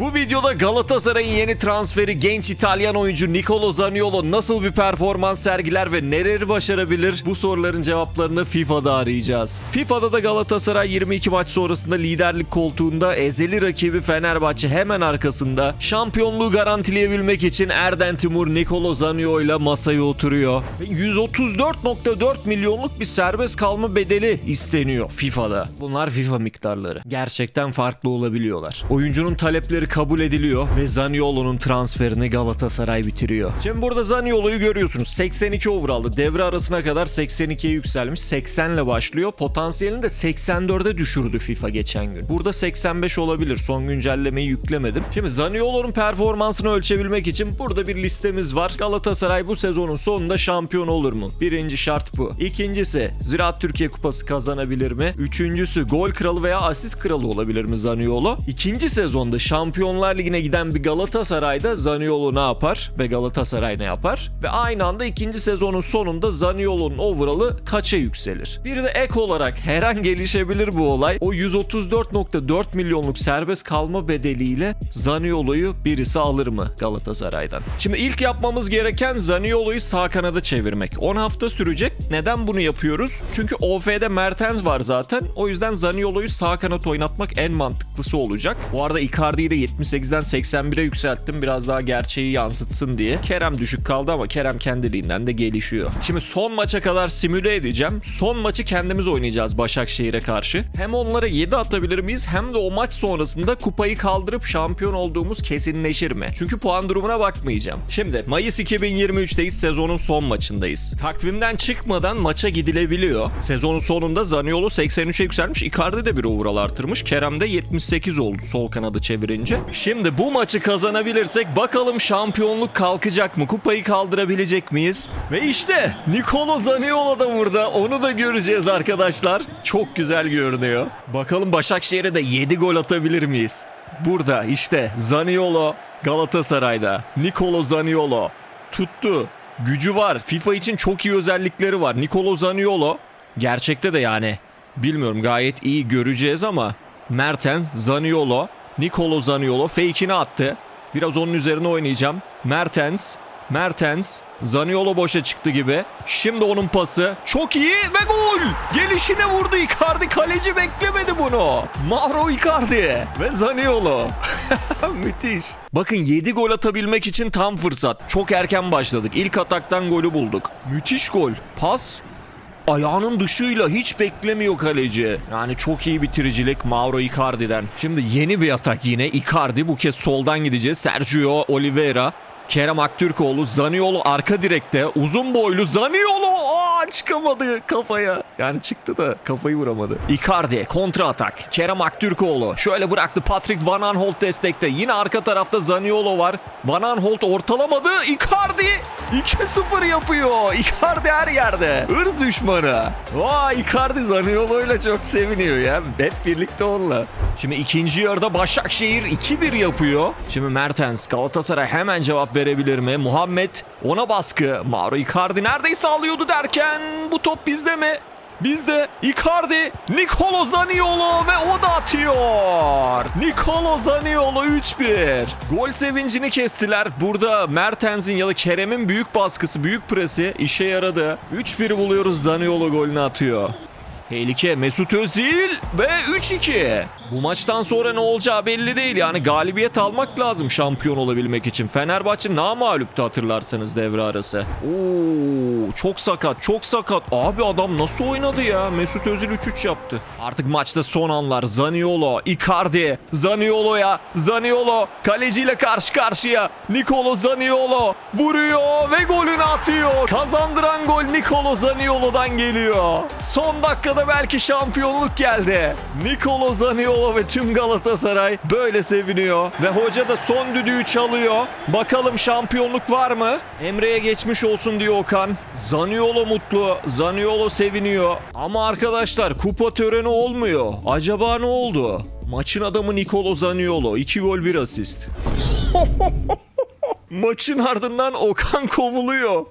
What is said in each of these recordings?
Bu videoda Galatasaray'ın yeni transferi genç İtalyan oyuncu Nicolo Zaniolo nasıl bir performans sergiler ve neleri başarabilir? Bu soruların cevaplarını FIFA'da arayacağız. FIFA'da da Galatasaray 22 maç sonrasında liderlik koltuğunda ezeli rakibi Fenerbahçe hemen arkasında şampiyonluğu garantileyebilmek için Erden Timur Nicolo Zaniolo ile masaya oturuyor. Ve 134.4 milyonluk bir serbest kalma bedeli isteniyor FIFA'da. Bunlar FIFA miktarları. Gerçekten farklı olabiliyorlar. Oyuncunun talepleri kabul ediliyor ve Zaniolo'nun transferini Galatasaray bitiriyor. Şimdi burada Zaniolo'yu görüyorsunuz. 82 overall'dı. Devre arasına kadar 82'ye yükselmiş. 80 ile başlıyor. Potansiyelini de 84'e düşürdü FIFA geçen gün. Burada 85 olabilir. Son güncellemeyi yüklemedim. Şimdi Zaniolo'nun performansını ölçebilmek için burada bir listemiz var. Galatasaray bu sezonun sonunda şampiyon olur mu? Birinci şart bu. İkincisi Ziraat Türkiye Kupası kazanabilir mi? Üçüncüsü gol kralı veya asist kralı olabilir mi Zaniolo? İkinci sezonda Şampiyonlar Ligi'ne giden bir Galatasaray'da Zaniolo ne yapar ve Galatasaray ne yapar? Ve aynı anda ikinci sezonun sonunda Zaniolo'nun overall'ı kaça yükselir? Bir de ek olarak her an gelişebilir bu olay. O 134.4 milyonluk serbest kalma bedeliyle Zaniolo'yu birisi alır mı Galatasaray'dan? Şimdi ilk yapmamız gereken Zaniolo'yu sağ kanada çevirmek. 10 hafta sürecek. Neden bunu yapıyoruz? Çünkü OF'de Mertens var zaten. O yüzden Zaniolo'yu sağ kanat oynatmak en mantıklısı olacak. Bu arada Icardi'yi de 78'den 81'e yükselttim. Biraz daha gerçeği yansıtsın diye. Kerem düşük kaldı ama Kerem kendiliğinden de gelişiyor. Şimdi son maça kadar simüle edeceğim. Son maçı kendimiz oynayacağız Başakşehir'e karşı. Hem onlara 7 atabilir miyiz hem de o maç sonrasında kupayı kaldırıp şampiyon olduğumuz kesinleşir mi? Çünkü puan durumuna bakmayacağım. Şimdi Mayıs 2023'teyiz sezonun son maçındayız. Takvimden çıkmadan maça gidilebiliyor. Sezonun sonunda Zaniolo 83'e yükselmiş. Icardi de bir overall artırmış. Kerem de 78 oldu sol kanadı çevirince. Şimdi bu maçı kazanabilirsek bakalım şampiyonluk kalkacak mı? Kupayı kaldırabilecek miyiz? Ve işte Nicolo Zaniolo da burada. Onu da göreceğiz arkadaşlar. Çok güzel görünüyor. Bakalım Başakşehir'e de 7 gol atabilir miyiz? Burada işte Zaniolo Galatasaray'da. Nicolo Zaniolo tuttu. Gücü var. FIFA için çok iyi özellikleri var. Nicolo Zaniolo gerçekte de yani bilmiyorum gayet iyi göreceğiz ama Mertens, Zaniolo, Nicolo Zaniolo fake'ini attı. Biraz onun üzerine oynayacağım. Mertens, Mertens, Zaniolo boşa çıktı gibi. Şimdi onun pası çok iyi ve gol! Gelişine vurdu Icardi. Kaleci beklemedi bunu. Mauro Icardi ve Zaniolo. Müthiş. Bakın 7 gol atabilmek için tam fırsat. Çok erken başladık. İlk ataktan golü bulduk. Müthiş gol. Pas ayağının dışıyla hiç beklemiyor kaleci. Yani çok iyi bitiricilik Mauro Icardi'den. Şimdi yeni bir atak yine. Icardi bu kez soldan gideceğiz. Sergio Oliveira. Kerem Aktürkoğlu, Zaniolo arka direkte, uzun boylu Zaniolo aa çıkamadı kafaya. Yani çıktı da kafayı vuramadı. Icardi kontra atak. Kerem Aktürkoğlu şöyle bıraktı. Patrick Van Aanholt destekte. Yine arka tarafta Zaniolo var. Van Aanholt ortalamadı. Icardi 2-0 yapıyor. Icardi her yerde. Hırs düşmanı. Vay Icardi Zaniolo ile çok seviniyor ya. Hep birlikte onunla. Şimdi ikinci yarıda Başakşehir 2-1 yapıyor. Şimdi Mertens Galatasaray hemen cevap verebilir mi? Muhammed ona baskı. Mauro Icardi neredeyse alıyordu derken bu top bizde mi? Bizde Icardi, Nicolo Zaniolo ve o da atıyor. Nicolo Zaniolo 3-1. Gol sevincini kestiler. Burada Mertens'in ya da Kerem'in büyük baskısı, büyük presi işe yaradı. 3-1 buluyoruz Zaniolo golünü atıyor. Tehlike Mesut Özil ve 3-2. Bu maçtan sonra ne olacağı belli değil. Yani galibiyet almak lazım şampiyon olabilmek için. Fenerbahçe namalüptü hatırlarsanız devre arası. Oo, çok sakat, çok sakat. Abi adam nasıl oynadı ya? Mesut Özil 3-3 yaptı. Artık maçta son anlar. Zaniolo, Icardi, Zaniolo'ya, Zaniolo kaleciyle karşı karşıya. Nicolo Zaniolo vuruyor ve golünü atıyor. Kazandıran gol Nicolo Zaniolo'dan geliyor. Son dakikada belki şampiyonluk geldi. Nicolo Zaniolo ve tüm Galatasaray böyle seviniyor. Ve hoca da son düdüğü çalıyor. Bakalım şampiyonluk var mı? Emre'ye geçmiş olsun diyor Okan. Zaniolo mutlu. Zaniolo seviniyor. Ama arkadaşlar kupa töreni olmuyor. Acaba ne oldu? Maçın adamı Nicolo Zaniolo. 2 gol 1 asist. Maçın ardından Okan kovuluyor.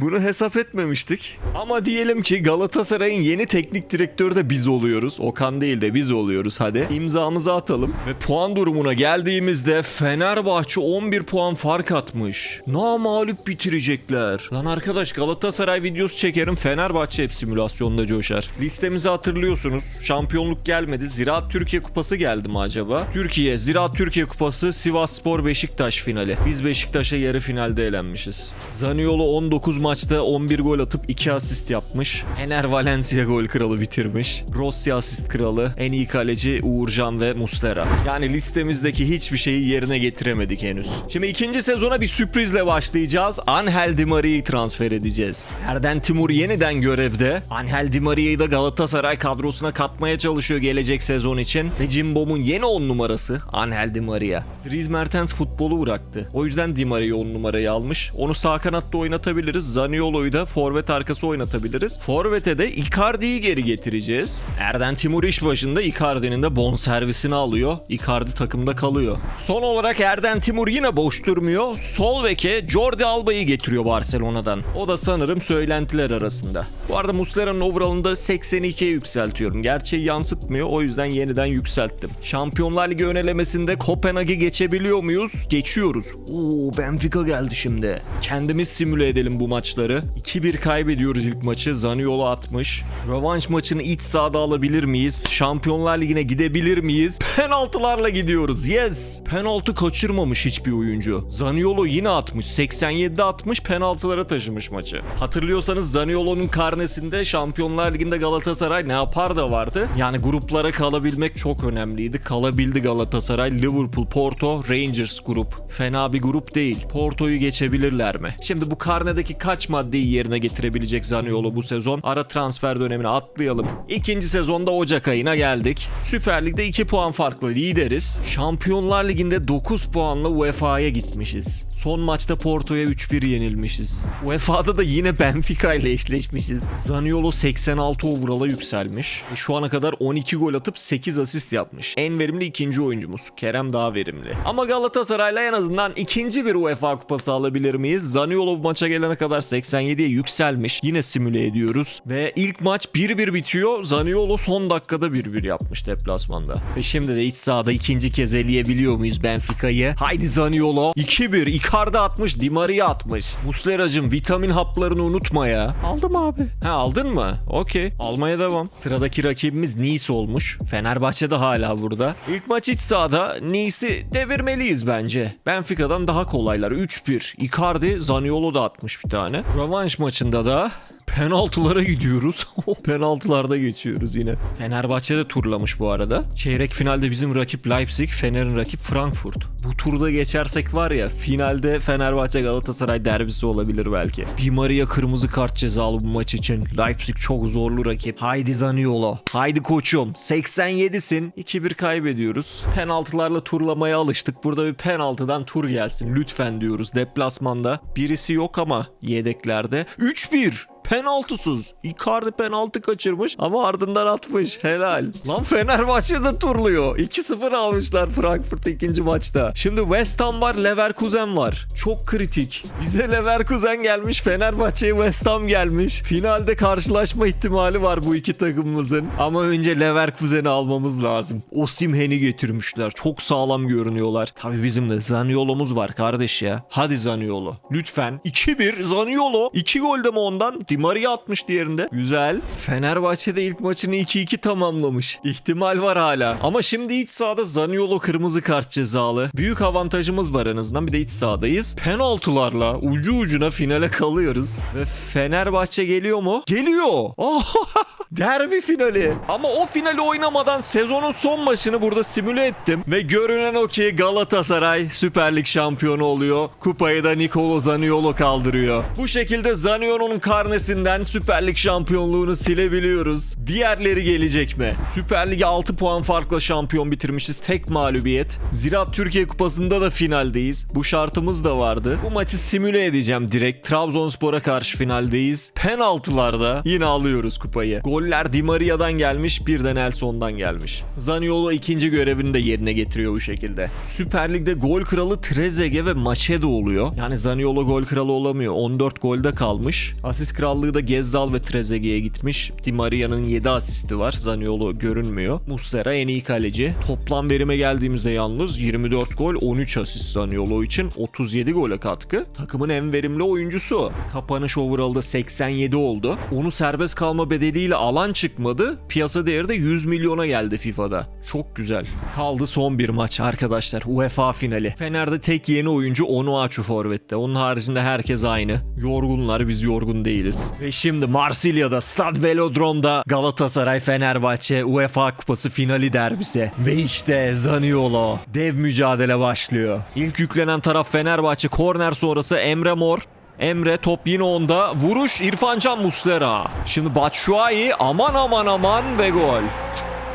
Bunu hesap etmemiştik. Ama diyelim ki Galatasaray'ın yeni teknik direktörü de biz oluyoruz. Okan değil de biz oluyoruz hadi. İmzamızı atalım. Ve puan durumuna geldiğimizde Fenerbahçe 11 puan fark atmış. Namalüp bitirecekler. Lan arkadaş Galatasaray videosu çekerim Fenerbahçe hep simülasyonda coşar. Listemizi hatırlıyorsunuz. Şampiyonluk gelmedi. Ziraat Türkiye Kupası geldi mi acaba? Türkiye, Ziraat Türkiye Kupası, Sivas Spor Beşiktaş finali. Biz Beşiktaş'a yarı finalde elenmişiz. Zaniolo 19 maçta 11 gol atıp 2 asist yapmış. Ener Valencia gol kralı bitirmiş. Rossi asist kralı. En iyi kaleci Uğurcan ve Muslera. Yani listemizdeki hiçbir şeyi yerine getiremedik henüz. Şimdi ikinci sezona bir sürprizle başlayacağız. Angel Di Maria'yı transfer edeceğiz. Erden Timur yeniden görevde. Angel Di Maria'yı da Galatasaray kadrosuna katmaya çalışıyor gelecek sezon için. Ve Cimbom'un yeni 10 numarası Angel Di Maria. Dries Mertens futbolu bıraktı. O yüzden Di Maria'yı 10 numarayı almış. Onu sağ kanatta oynatabiliriz. Zaniolo'yu da forvet arkası oynatabiliriz. Forvet'e de Icardi'yi geri getireceğiz. Erden Timur iş başında Icardi'nin de bonservisini alıyor. Icardi takımda kalıyor. Son olarak Erden Timur yine boş durmuyor. Sol beke Jordi Alba'yı getiriyor Barcelona'dan. O da sanırım söylentiler arasında. Bu arada Muslera'nın overall'ını da 82'ye yükseltiyorum. Gerçeği yansıtmıyor o yüzden yeniden yükselttim. Şampiyonlar Ligi önelemesinde Kopenhag'ı geçebiliyor muyuz? Geçiyoruz. Oo Benfica geldi şimdi. Kendimiz simüle edelim bu maçları. 2-1 kaybediyoruz ilk maçı. Zaniolo atmış. Rövanş maçını iç sahada alabilir miyiz? Şampiyonlar Ligi'ne gidebilir miyiz? Penaltılarla gidiyoruz. Yes. Penaltı kaçırmamış hiçbir oyuncu. Zaniolo yine atmış. 87'de atmış penaltılara taşımış maçı. Hatırlıyorsanız Zaniolo'nun karnesinde Şampiyonlar Ligi'nde Galatasaray ne yapar da vardı. Yani gruplara kalabilmek çok önemliydi. Kalabildi Galatasaray, Liverpool, Porto, Rangers grup. Fena bir grup değil. Porto'yu geçebilirler mi? Şimdi bu karnedeki kaç maddeyi yerine getirebilecek Zaniolo bu sezon? Ara transfer dönemine atlayalım. İkinci sezonda Ocak ayına geldik. Süper Lig'de 2 puan farklı lideriz. Şampiyonlar Ligi'nde 9 puanla UEFA'ya gitmişiz. Son maçta Porto'ya 3-1 yenilmişiz. UEFA'da da yine Benfica ile eşleşmişiz. Zaniolo 86 overall'a yükselmiş. Ve şu ana kadar 12 gol atıp 8 asist yapmış. En verimli ikinci oyuncumuz. Kerem daha verimli. Ama Galatasaray'la en azından ikinci bir UEFA kupası alabilir miyiz? Zaniolo bu maça gelene kadar 87'ye yükselmiş. Yine simüle ediyoruz. Ve ilk maç 1-1 bitiyor. Zaniolo son dakikada 1-1 yapmış deplasmanda. Ve şimdi de iç sahada ikinci kez eleyebiliyor muyuz Benfica'yı? Haydi Zaniolo. 2-1. Icardi atmış. Di Maria atmış. Muslera'cım vitamin haplarını unutma ya. Aldım abi. Ha aldın mı? Okey. Almaya devam. Sıradaki rakibimiz Nice olmuş. Fenerbahçe de hala burada. İlk maç iç sahada Nice'i devirmeliyiz bence. Benfica'dan daha kolaylar. 3-1. Icardi Zaniolo da atmış bir tane. Rövanş maçında da Penaltılara gidiyoruz. Penaltılarda geçiyoruz yine. Fenerbahçe de turlamış bu arada. Çeyrek finalde bizim rakip Leipzig, Fener'in rakip Frankfurt. Bu turda geçersek var ya finalde Fenerbahçe Galatasaray derbisi olabilir belki. Di Maria kırmızı kart cezalı bu maç için. Leipzig çok zorlu rakip. Haydi Zaniolo. Haydi koçum. 87'sin. 2-1 kaybediyoruz. Penaltılarla turlamaya alıştık. Burada bir penaltıdan tur gelsin. Lütfen diyoruz deplasmanda. Birisi yok ama yedeklerde. 3-1. Penaltısız. Icardi penaltı kaçırmış ama ardından atmış. Helal. Lan Fenerbahçe de turluyor. 2-0 almışlar Frankfurt ikinci maçta. Şimdi West Ham var, Leverkusen var. Çok kritik. Bize Leverkusen gelmiş, Fenerbahçe'ye West Ham gelmiş. Finalde karşılaşma ihtimali var bu iki takımımızın. Ama önce Leverkusen'i almamız lazım. Osimhen'i getirmişler. Çok sağlam görünüyorlar. Tabii bizim de Zaniolo'muz var kardeş ya. Hadi Zaniolo. Lütfen. 2-1 Zaniolo. 2 gol de mi ondan? Di Maria atmış diğerinde. Güzel. Fenerbahçe'de ilk maçını 2-2 tamamlamış. İhtimal var hala. Ama şimdi iç sahada Zaniolo kırmızı kart cezalı. Büyük avantajımız var en azından. Bir de iç sahadayız. Penaltılarla ucu ucuna finale kalıyoruz. Ve Fenerbahçe geliyor mu? Geliyor. Oh, Derbi finali. Ama o finali oynamadan sezonun son maçını burada simüle ettim. Ve görünen o ki Galatasaray Süper Lig şampiyonu oluyor. Kupayı da Nicolo Zaniolo kaldırıyor. Bu şekilde Zaniolo'nun karnesini listesinden Süper Lig şampiyonluğunu silebiliyoruz. Diğerleri gelecek mi? Süper Lig'e 6 puan farkla şampiyon bitirmişiz. Tek mağlubiyet. Ziraat Türkiye Kupası'nda da finaldeyiz. Bu şartımız da vardı. Bu maçı simüle edeceğim direkt. Trabzonspor'a karşı finaldeyiz. Penaltılarda yine alıyoruz kupayı. Goller Di Maria'dan gelmiş, bir de Nelson'dan gelmiş. Zaniolo ikinci görevini de yerine getiriyor bu şekilde. Süper Lig'de gol kralı Trezeguet ve Macedo oluyor. Yani Zaniolo gol kralı olamıyor. 14 golde kalmış. Asist krallığı da Gezzal ve Trezeguet'e gitmiş. Di Maria'nın 7 asisti var. Zaniolo görünmüyor. Muslera en iyi kaleci. Toplam verime geldiğimizde yalnız 24 gol 13 asist Zaniolo için 37 gole katkı. Takımın en verimli oyuncusu. Kapanış overall'da 87 oldu. Onu serbest kalma bedeliyle alan çıkmadı. Piyasa değeri de 100 milyona geldi FIFA'da. Çok güzel. Kaldı son bir maç arkadaşlar. UEFA finali. Fener'de tek yeni oyuncu Onuachu forvette. Onun haricinde herkes aynı. Yorgunlar biz yorgun değiliz. Ve şimdi Marsilya'da Stad Velodrom'da Galatasaray Fenerbahçe UEFA Kupası finali derbisi. Ve işte Zaniolo. Dev mücadele başlıyor. İlk yüklenen taraf Fenerbahçe. Korner sonrası Emre Mor. Emre top yine onda. Vuruş İrfancan Muslera. Şimdi Batshuayi aman aman aman ve gol.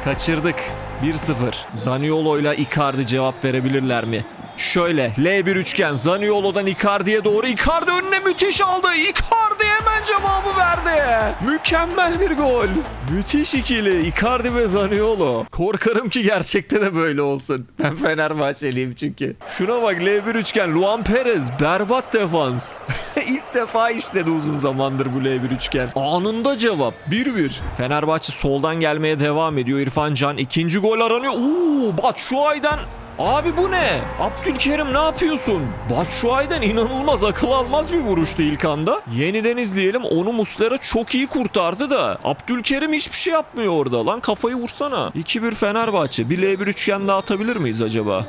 Kaçırdık. 1-0. Zaniolo ile Icardi cevap verebilirler mi? Şöyle L1 üçgen Zaniolo'dan Icardi'ye doğru Icardi önüne müthiş aldı. Icardi hemen cevabı verdi. Mükemmel bir gol. Müthiş ikili Icardi ve Zaniolo. Korkarım ki gerçekte de böyle olsun. Ben Fenerbahçeliyim çünkü. Şuna bak L1 üçgen Luan Perez berbat defans. İlk defa işledi uzun zamandır bu L1 üçgen. Anında cevap 1-1. Fenerbahçe soldan gelmeye devam ediyor. İrfan Can ikinci gol aranıyor. Oo Batshuayi'den Abi bu ne? Abdülkerim ne yapıyorsun? Batshuayi'den inanılmaz akıl almaz bir vuruştu ilk anda. Yeniden izleyelim. Onu Muslera çok iyi kurtardı da. Abdülkerim hiçbir şey yapmıyor orada. Lan kafayı vursana. 2-1 Fenerbahçe. Bir L1 üçgen daha atabilir miyiz acaba?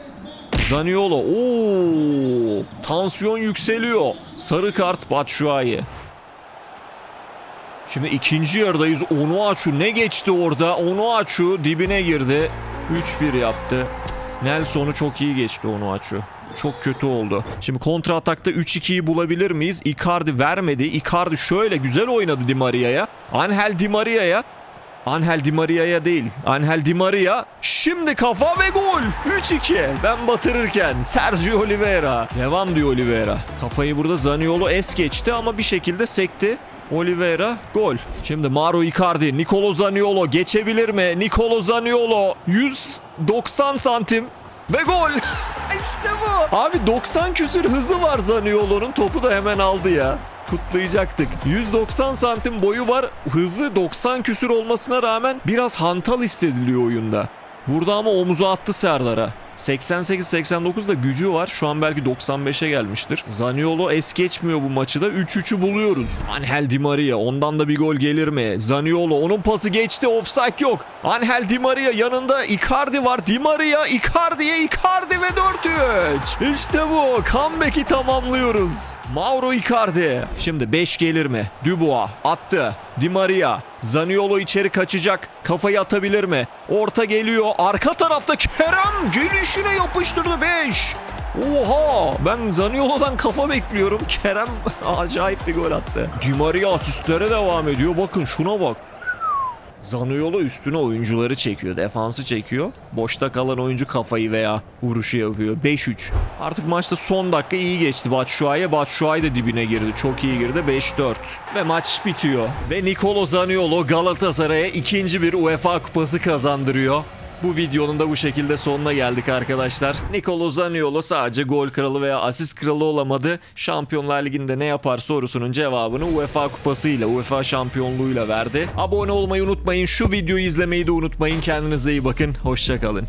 Zaniolo. Oo! Tansiyon yükseliyor. Sarı kart Batshuayi. Şimdi ikinci yarıdayız. Onuachu ne geçti orada? Onuachu dibine girdi. 3-1 yaptı. Nelson'u çok iyi geçti Onuachu. Çok kötü oldu. Şimdi kontra atakta 3-2'yi bulabilir miyiz? Icardi vermedi. Icardi şöyle güzel oynadı Di Maria'ya. Angel Di Maria'ya. Angel Di Maria'ya değil. Angel Di Maria. Şimdi kafa ve gol. 3-2. Ben batırırken Sergio Oliveira. Devam diyor Oliveira. Kafayı burada Zaniolo es geçti ama bir şekilde sekti. Oliveira gol. Şimdi Mauro Icardi, Nicolo Zaniolo geçebilir mi? Nicolo Zaniolo 190 santim ve gol. işte bu. Abi 90 küsür hızı var Zaniolo'nun topu da hemen aldı ya. Kutlayacaktık. 190 santim boyu var. Hızı 90 küsür olmasına rağmen biraz hantal hissediliyor oyunda. Burada ama omuzu attı Serdar'a. 88-89'da gücü var. Şu an belki 95'e gelmiştir. Zaniolo es geçmiyor bu maçı da. 3-3'ü buluyoruz. Angel Di Maria. Ondan da bir gol gelir mi? Zaniolo. Onun pası geçti. Offside yok. Angel Di Maria yanında Icardi var. Di Maria Icardi'ye Icardi ve 4-3. İşte bu. Comeback'i tamamlıyoruz. Mauro Icardi. Şimdi 5 gelir mi? Dubois attı. Di Maria. Zaniolo içeri kaçacak. Kafayı atabilir mi? Orta geliyor. Arka tarafta Kerem gelişine yapıştırdı 5. Oha! Ben Zaniolo'dan kafa bekliyorum. Kerem acayip bir gol attı. Di Maria asistlere devam ediyor. Bakın şuna bak. Zaniolo üstüne oyuncuları çekiyor. Defansı çekiyor. Boşta kalan oyuncu kafayı veya vuruşu yapıyor. 5-3. Artık maçta son dakika iyi geçti Batshuayi'ye. Batshuayi de dibine girdi. Çok iyi girdi. 5-4. Ve maç bitiyor. Ve Nicolo Zaniolo Galatasaray'a ikinci bir UEFA kupası kazandırıyor. Bu videonun da bu şekilde sonuna geldik arkadaşlar. Nicolo Zaniolo sadece gol kralı veya asist kralı olamadı. Şampiyonlar Ligi'nde ne yapar sorusunun cevabını UEFA kupasıyla, UEFA şampiyonluğuyla verdi. Abone olmayı unutmayın. Şu videoyu izlemeyi de unutmayın. Kendinize iyi bakın. Hoşçakalın.